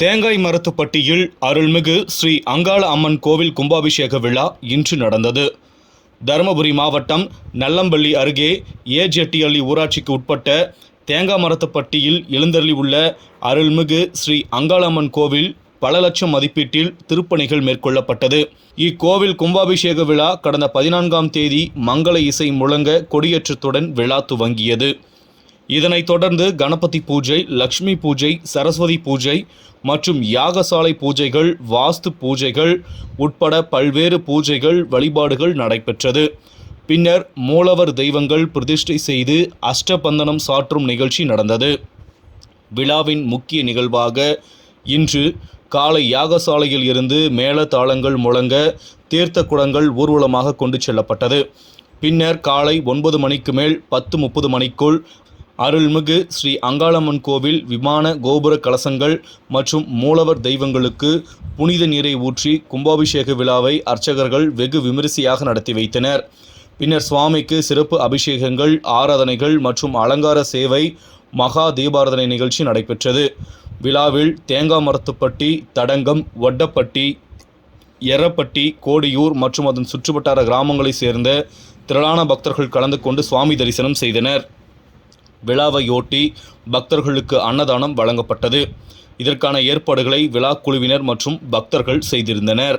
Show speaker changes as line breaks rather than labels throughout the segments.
தேங்காய் மரத்துப்பட்டியில் அருள்மிகு ஸ்ரீ அங்காள அம்மன் கோவில் கும்பாபிஷேக விழா இன்று நடந்தது. தருமபுரி மாவட்டம் நல்லம்பள்ளி அருகே ஏஜெட்டியள்ளி ஊராட்சிக்கு உட்பட்ட தேங்காய் மரத்துப்பட்டியில் எழுந்தருளி உள்ள அருள்மிகு ஸ்ரீ அங்காளம்மன் கோவில் பல லட்சம் மதிப்பீட்டில் திருப்பணிகள் மேற்கொள்ளப்பட்டது. இக்கோவில் கும்பாபிஷேக விழா கடந்த பதினான்காம் தேதி மங்கள இசை முழங்க கொடியேற்றத்துடன் விழா துவங்கியது. இதனைத் தொடர்ந்து கணபதி பூஜை லக்ஷ்மி பூஜை சரஸ்வதி பூஜை மற்றும் யாகசாலை பூஜைகள் வாஸ்து பூஜைகள் உட்பட பல்வேறு பூஜைகள் வழிபாடுகள் நடைபெற்றது. பின்னர் மூலவர் தெய்வங்கள் பிரதிஷ்டை செய்து அஷ்டபந்தனம் சாற்றும் நிகழ்ச்சி நடந்தது. விழாவின் முக்கிய நிகழ்வாக இன்று காலை யாகசாலையில் இருந்து மேள தாளங்கள் முழங்க தீர்த்த குடங்கள் ஊர்வலமாக கொண்டு செல்லப்பட்டது. பின்னர் காலை ஒன்பது மணிக்கு மேல் பத்து முப்பது மணிக்குள் அருள்மிகு ஸ்ரீ அங்காளம்மன் கோவில் விமான கோபுர கலசங்கள் மற்றும் மூலவர் தெய்வங்களுக்கு புனித நீரை ஊற்றி கும்பாபிஷேக விழாவை அர்ச்சகர்கள் வெகு விமரிசையாக நடத்தி வைத்தனர். பின்னர் சுவாமிக்கு சிறப்பு அபிஷேகங்கள் ஆராதனைகள் மற்றும் அலங்கார சேவை மகா தீபாராதனை நிகழ்ச்சி நடைபெற்றது. விழாவில் தேங்காய் மரத்துப்பட்டி தடங்கம் வட்டப்பட்டி எரப்பட்டி கோடியூர் மற்றும் அதன் சுற்றுவட்டார கிராமங்களைச் சேர்ந்த திரளான பக்தர்கள் கலந்து கொண்டு சுவாமி தரிசனம் செய்தனர். விழாவையொட்டி பக்தர்களுக்கு அன்னதானம் வழங்கப்பட்டது. இதற்கான ஏற்பாடுகளை விழா குழுவினர் மற்றும் பக்தர்கள் செய்திருந்தனர்.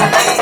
Música